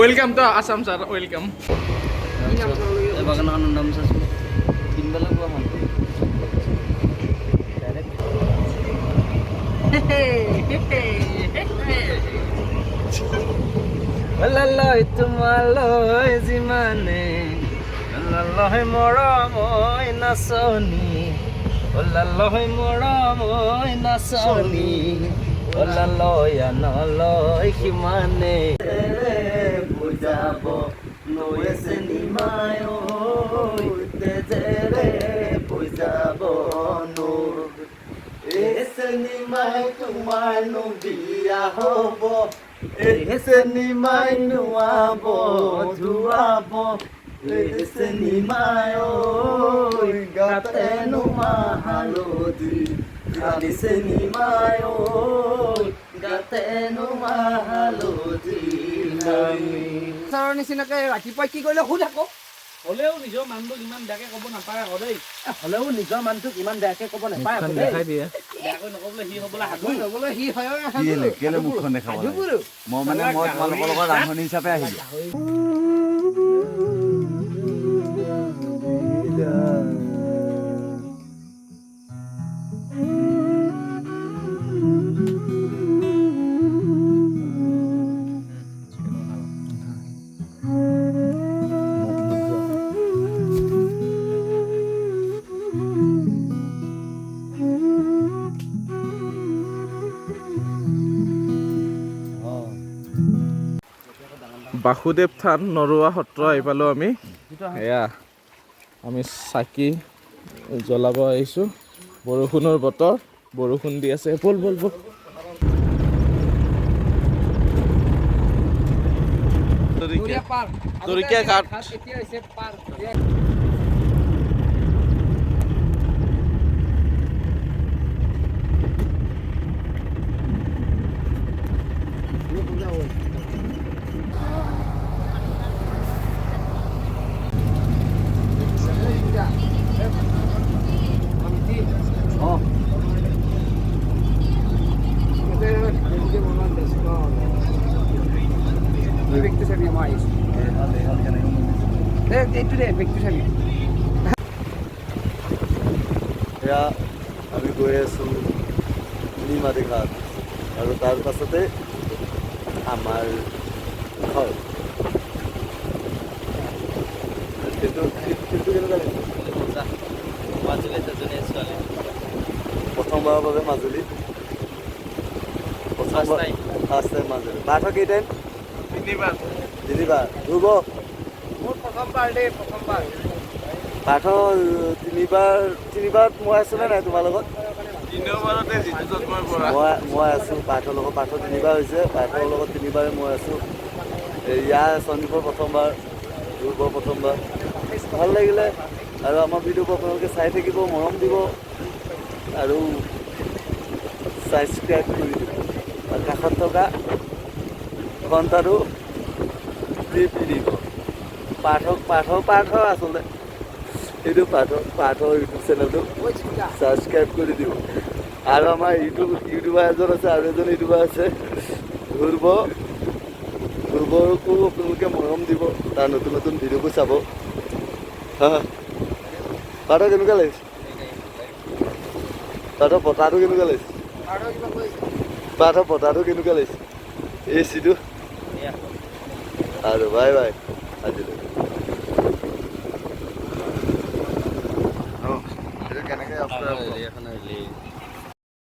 Welcome তো Assam sir welcome এই বাগানখনৰ নাম চাচোন কিনিব লাগিব এখন লালয় তোমালৈ যিমানে লালয় মৰমৈ নাচনী লালয় মৰমৈ নাচনী লালয় আনলয় সিমানে বুজাব নৈছে নিমায় তেজেৰে বুজাব নোৰ এছে নিমাই তোমাৰ নবিয়া হ'ব এছে নিমাই নোৱাব ধুৱাব এছে নিমাই গাতে নুমা হালধি গালিছে নিমাই গাতে নুমা হালধি নামি ছাৰৰ নিচিনাকে ৰাতিপুৱাই কি কৰিলে সুধ আকৌ হ'লেও নিজৰ মানুহটোক ইমান বেয়াকে ক'ব নাপায় আকৌ দেই। হ'লেও নিজৰ মানুহটোক ইমান বেয়াকে ক'ব নাপায় আকৌ দেই। হয়। মই মানে মই তোমালোকৰ লগত ৰান্ধনি হিচাপে আহিলোঁ। বাসুদেৱ থান নৰোৱা সত্ৰ আহি পালোঁ আমি এয়া আমি চাকি জ্বলাব আহিছোঁ। বৰষুণৰ বতৰ বৰষুণ দি আছে। ব'ল ব'ল ব'ল। তৰিকীয়া ঘাট। ব্যক্তি চাবি মই আহিছোঁ দে এইটো দে ব্যক্তি চাবি আমি গৈ আছোঁ নিমাতী ঘাট। আৰু তাৰ পাছতে আমাৰ ঘৰ। কিন্তু কিন্তু কেনেকুৱা মাজুলীত এজনী ছোৱালী প্ৰথমবাৰৰ বাবে Majuli. First time. First time Majuli. Partha কেইটাইম? দেই প্ৰথমবাৰ। পাৰ্থ তিনিবাৰ তিনিবাৰত মই আছোনে নাই তোমাৰ লগত? মই মই আছোঁ। পাৰ্থৰ লগত পাৰ্থ তিনিবাৰ হৈছে। পাৰ্থৰ লগত তিনিবাৰে মই আছোঁ। ইয়াৰ সন্দীপৰ প্ৰথমবাৰ ধ্ৰুৱৰ প্ৰথমবাৰ। ভালো লাগিলে। আৰু আমাৰ ভিডিঅ'বোৰ আপোনালোকে চাই থাকিব মৰম দিব। আৰু ছাবস্ক্ৰাইব কৰি দিব। আৰু কাষত থকা ঘণ্টাটো টিপি দিব। পাৰ্থক পাৰ্থ পাৰ্থ আচলতে। এইটো পাৰ্থ পাৰ্থৰ ইউটিউব চেনেলটো ছাবস্ক্ৰাইব কৰি দিব। আৰু আমাৰ ইউটিউব ইউটিউবাৰ এজন আছে আৰু এজন ইউটিউবাৰ আছে ধ্ৰুৱ ধ্ৰুৱকো আপোনালোকে মৰম দিব তাৰ নতুন নতুন ভিডিঅ'বোৰ চাব। হা পাৰ্থ কেনেকুৱা লাগিছে? পাৰ্থ পতাটো কেনেকুৱা লাগিছে? পাৰ্থ পতাটো কেনেকুৱা লাগিছে? এ চিটো। আৰু বাই বাই আজিলৈ কেনেকৈ এখন